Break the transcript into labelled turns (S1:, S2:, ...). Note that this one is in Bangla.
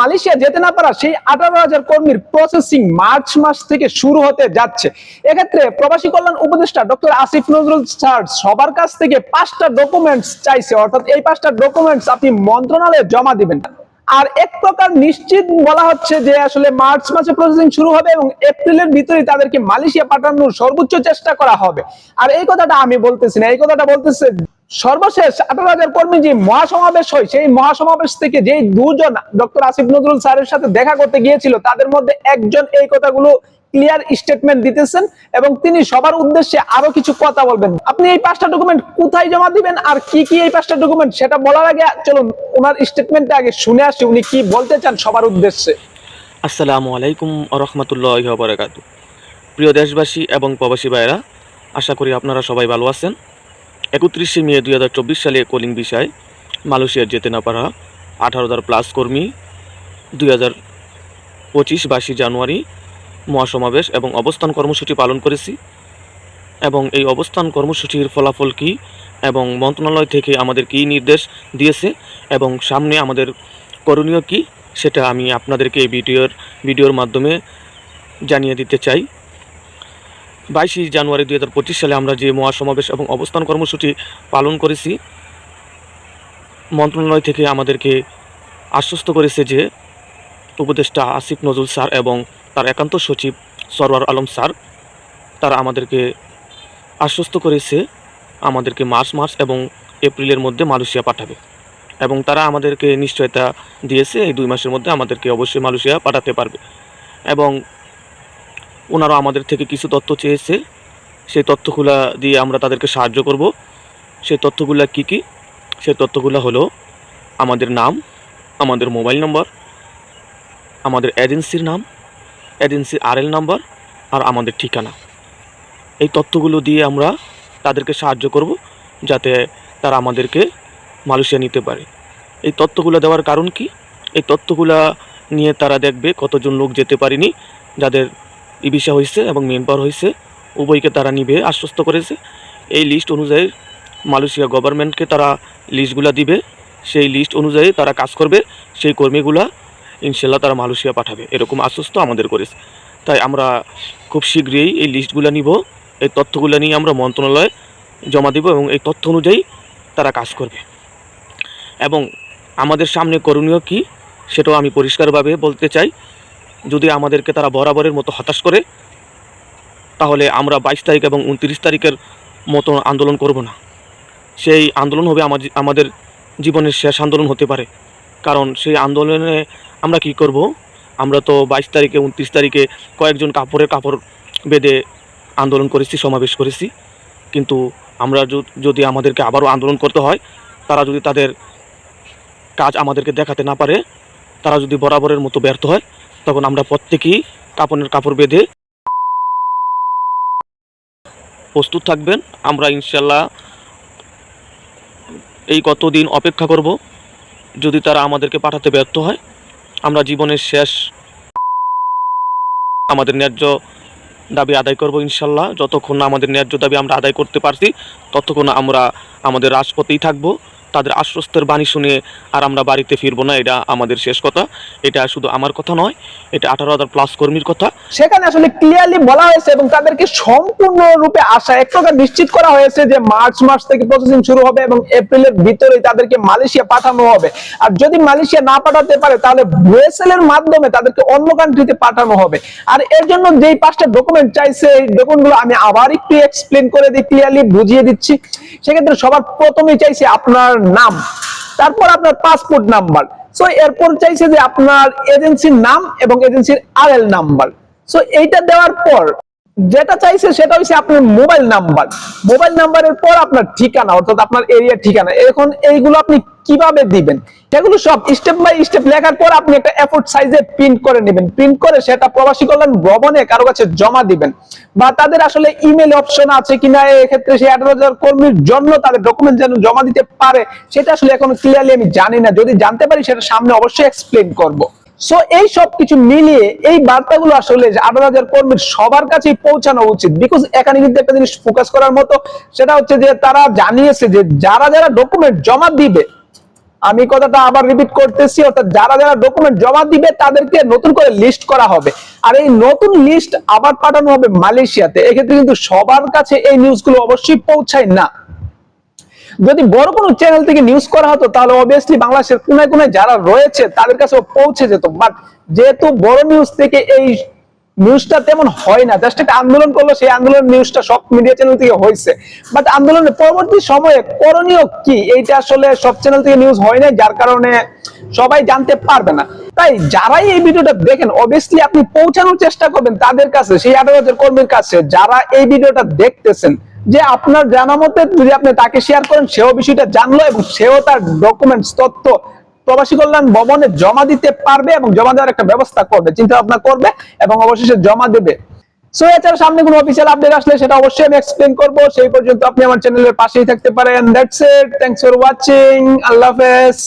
S1: মালয়েশিয়া যেতে না পারা সেই আঠারো হাজার কর্মীর প্রসেসিং মার্চ মাস থেকে শুরু হতে যাচ্ছে। এক্ষেত্রে প্রবাসী কল্যাণ উপদেষ্টা ডক্টর আসিফ নজরুল স্যার সবার কাছ থেকে পাঁচটা ডকুমেন্টস চাইছে। অর্থাৎ এই পাঁচটা ডকুমেন্টস আপনি মন্ত্রণালয়ে জমা দিবেন। আর এক প্রকার নিশ্চিত বলা হচ্ছে যে আসলে মার্চ মাসে প্রসেসিং শুরু হবে এবং এপ্রিলের ভিতরে তাদেরকে মালয়েশিয়া পাঠানোর সর্বোচ্চ চেষ্টা করা হবে। আর এই কথাটা আমি বলতেছি না। এই কথাটা বলতেছে সর্বশেষ আঠারো হাজার কর্মী যে মহাসমাবেশ হয়, সেই মহাসমাবেশ থেকে যে দুজন ডক্টর আসিফ নজরুল স্যারের সাথে দেখা করতে গিয়েছিল, তাদের মধ্যে একজন এই কথাগুলো ক্লিয়ার স্টেটমেন্ট দিতেছেন এবং তিনি সবার উদ্দেশ্যে আরও কিছু কথা বলবেন। আপনি এই পাঁচটা ডকুমেন্ট কোথায় জমা দিবেন আর কি কি এই পাঁচটা ডকুমেন্ট সেটা বলার আগে চলুন, ওনার স্টেটমেন্টটা আগে শুনে আসি, উনি কি বলতে চান সবার উদ্দেশ্যে।
S2: আসসালামু আলাইকুম রহমতুল্লাহ বরাকাত প্রিয় দেশবাসী এবং প্রবাসী ভাইরা আশা করি আপনারা সবাই ভালো আছেন। একত্রিশে মে দুই হাজার চব্বিশ সালে কলিং বিষয় মালয়েশিয়ার যেতে না পারা আঠারো হাজার প্লাস কর্মী দুই হাজার পঁচিশ বাইশে জানুয়ারি মহাসমাবেশ এবং অবস্থান কর্মসূচি পালন করেছি। এবং এই অবস্থান কর্মসূচির ফলাফল কী এবং মন্ত্রণালয় থেকে আমাদের কী নির্দেশ দিয়েছে এবং সামনে আমাদের করণীয় কী সেটা আমি আপনাদেরকে এই ভিডিওর ভিডিওর মাধ্যমে জানিয়ে দিতে চাই। বাইশে জানুয়ারি দুই হাজার পঁচিশ সালে আমরা যে মহাসমাবেশ এবং অবস্থান কর্মসূচি পালন করেছি, মন্ত্রণালয় থেকে আমাদেরকে আশ্বস্ত করেছে যে উপদেষ্টা আসিফ নজরুল স্যার এবং তার একান্ত সচিব সরওয়ার আলম স্যার, তারা আমাদেরকে আশ্বস্ত করেছে আমাদেরকে মার্চ মাস এবং এপ্রিলের মধ্যে মালয়েশিয়া পাঠাবে। এবং তারা আমাদেরকে নিশ্চয়তা দিয়েছে এই দুই মাসের মধ্যে আমাদেরকে অবশ্যই মালয়েশিয়া পাঠাতে পারবে। এবং ওনারা আমাদের থেকে কিছু তথ্য চেয়েছে। সেই তথ্যগুলা দিয়ে আমরা তাদেরকে সাহায্য করব। সেই তথ্যগুলা কি কি? সেই তথ্যগুলো হলো আমাদের নাম, আমাদের মোবাইল নম্বর, আমাদের এজেন্সির নাম এজেন্সির আরএল নাম্বার আর আমাদের ঠিকানা। এই তথ্যগুলো দিয়ে আমরা তাদেরকে সাহায্য করব যাতে তারা আমাদেরকে মালয়েশিয়া নিতে পারে। এই তথ্যগুলো দেওয়ার কারণ কি? এই তথ্যগুলা নিয়ে তারা দেখবে কতজন লোক যেতে পারেনি, যাদের ই ভিসা হয়েছে এবং পাওয়ার হয়েছে। উভয়কে তারা নিবে, আশ্বস্ত করেছে। এই লিস্ট অনুযায়ী মালয়েশিয়া গভর্নমেন্টকে তারা লিস্টগুলা দিবে। সেই লিস্ট অনুযায়ী তারা কাজ করবে, সেই কর্মীগুলা ইনশাল্লাহ তারা মালয়েশিয়া পাঠাবে। এরকম আশ্বস্ত আমাদের করেছে। তাই আমরা খুব শীঘ্রই এই লিস্টগুলো নিব। এই তথ্যগুলো নিয়ে আমরা মন্ত্রণালয়ে জমা দিব এবং এই তথ্য অনুযায়ী তারা কাজ করবে। এবং আমাদের সামনে করণীয় কি, সেটাও আমি পরিষ্কারভাবে বলতে চাই। যদি আমাদেরকে তারা বরাবরের মতো হতাশ করে, তাহলে আমরা বাইশ তারিখ এবং উনত্রিশ তারিখের মতো আন্দোলন করব না। সেই আন্দোলন হবে আমাদের জীবনের শেষ আন্দোলন হতে পারে। কারণ সেই আন্দোলনে আমরা কি করব? আমরা তো বাইশ তারিখে, উনত্রিশ তারিখে কয়েকজন কাপড়ের কাপড় বেঁধে আন্দোলন করেছি, সমাবেশ করেছি। কিন্তু আমরা যদি আমাদেরকে আবারও আন্দোলন করতে হয়, তারা যদি তাদের কাজ আমাদেরকে দেখাতে না পারে, তারা যদি বরাবরের মতো ব্যর্থ হয় তখন আমরা প্রত্যেকেই কাপড়ের কাপড় বেঁধে প্রস্তুত থাকবেন। আমরা ইনশাল্লাহ এই কতদিন অপেক্ষা করব। যদি তারা আমাদেরকে পাঠাতে ব্যর্থ হয়, আমরা জীবনের শেষ আমাদের ন্যায্য দাবি আদায় করব ইনশাল্লাহ যতক্ষণ আমাদের ন্যায্য দাবি আমরা আদায় করতে পারছি, ততক্ষণ আমরা আমাদের রাজপথেই থাকব। তাদের আশ্বস্তের বাণী শুনে আর আমরা বাড়িতে ফিরবো না, এটা আমাদের শেষ কথা। এটা শুধু আমার কথা নয়, এটা আঠারো হাজার প্লাস কর্মীর কথা।
S1: সেখানে আসলে ক্লিয়ারলি বলা হয়েছে এবং তাদেরকে সম্পূর্ণ রূপে আশা, এক প্রকার নিশ্চিত করা হয়েছে যে মার্চ মাস থেকে প্রসেসিং শুরু হবে এবং এপ্রিলের ভিতরেই তাদেরকে মালয়েশিয়া পাঠানো হবে। আর যদি মালয়েশিয়া না পাঠাতে পারে, তাহলে ভেসেল এর মাধ্যমে তাদেরকে অন্য কান্ট্রিতে পাঠানো হবে। আর এর জন্য যেই পাঁচটা ডকুমেন্ট চাইছে, এই ডকুমেন্টগুলো আমি আবার একটু এক্সপ্লেন করে দিই ক্লিয়ারলি বুঝিয়ে দিচ্ছি। সেক্ষেত্রে সবার প্রথমেই চাইছে আপনার নাম, তারপর আপনার পাসপোর্ট নাম্বার সো এরপর চাইছে যে আপনার এজেন্সির নাম এবং এজেন্সির আর এল নাম্বার সো এইটা দেওয়ার পর যেটা চাইছে সেটা হচ্ছে আপনার মোবাইল নাম্বার মোবাইল নাম্বারের পর আপনার ঠিকানা, অর্থাৎ আপনার এরিয়ার ঠিকানা। এখন এইগুলো আপনি কীভাবে দিবেন? সেগুলো সব স্টেপ বাই স্টেপ লেখার পর আপনি একটা এফোর্ট সাইজে প্রিন্ট করে নেবেন। প্রিন্ট করে সেটা প্রবাসী কল্যাণ ভবনে কারও কাছে জমা দিবেন। বা তাদের আসলে ইমেল অপশন আছে কিনা, এক্ষেত্রে সেই আঠারো কর্মীর জন্য তাদের ডকুমেন্ট যেন জমা দিতে পারে, সেটা আসলে এখন ক্লিয়ারলি আমি জানি না। যদি জানতে পারি, সেটা সামনে অবশ্যই এক্সপ্লেন করব। সো এই সব কিছু মিলিয়ে এই বার্তাগুলো আসলে আঠারো হাজার কর্মীর সবার কাছেই পৌঁছানো উচিত। বিকজ এখানে কিন্তু একটা জিনিস ফোকাস করার মতো, সেটা হচ্ছে যে তারা জানিয়েছে যে যারা যারা ডকুমেন্ট জমা দিবে, আমি কথাটা আবার রিপিট করতেছি, অর্থাৎ যারা যারা ডকুমেন্ট জমা দিবে, তাদেরকে নতুন করে লিস্ট করা হবে। আর এই নতুন লিস্ট আবার পাঠানো হবে মালয়েশিয়াতে। এক্ষেত্রে কিন্তু সবার কাছে এই নিউজগুলো অবশ্যই পৌঁছায় না। যদি বড় কোনো চ্যানেল থেকে নিউজ করা হতো, তাহলে অবভিয়াসলি বাংলাদেশের কোনায় কোনায় যারা রয়েছে, তাদের কাছে পৌঁছে যেত। বাট যেহেতু বড় নিউজ থেকে এই নিউজটা তেমন হয় না জাস্ট একটা আন্দোলন করল, সেই আন্দোলন নিউজটা সব মিডিয়া চ্যানেল থেকে হয়েছে। বাট আন্দোলনের পরবর্তী সময়ে করণীয় কি? এইটা আসলে সব চ্যানেল থেকে নিউজ হয় না যার কারণে সবাই জানতে পারবে না। তাই যারাই এই ভিডিওটা দেখেন অবভিয়াসলি আপনি পৌঁছানোর চেষ্টা করবেন তাদের কাছে, সেই হাজার কর্মীর কাছে, যারা এই ভিডিওটা দেখতেছেন যে আপনার জানা মতে যদি আপনি তাকে শেয়ার করেন, সেও বিষয়টা জানলো এবং সেও তার ডকুমেন্টস তথ্য প্রবাসী কল্যাণ ভবনে জমা দিতে পারবে এবং জমা দেওয়ার একটা ব্যবস্থা করবে, চিন্তা ভাবনা করবে এবং অবশেষে জমা দেবে। সো এছাড়া সামনে কোনো অফিসিয়াল আপডেট আসলে সেটা অবশ্যই আমি এক্সপ্লেন করব। সেই পর্যন্ত আপনি আমার চ্যানেলের পাশেই থাকতে পারেন। That's it thanks for watching আল্লাহ হাফেজ।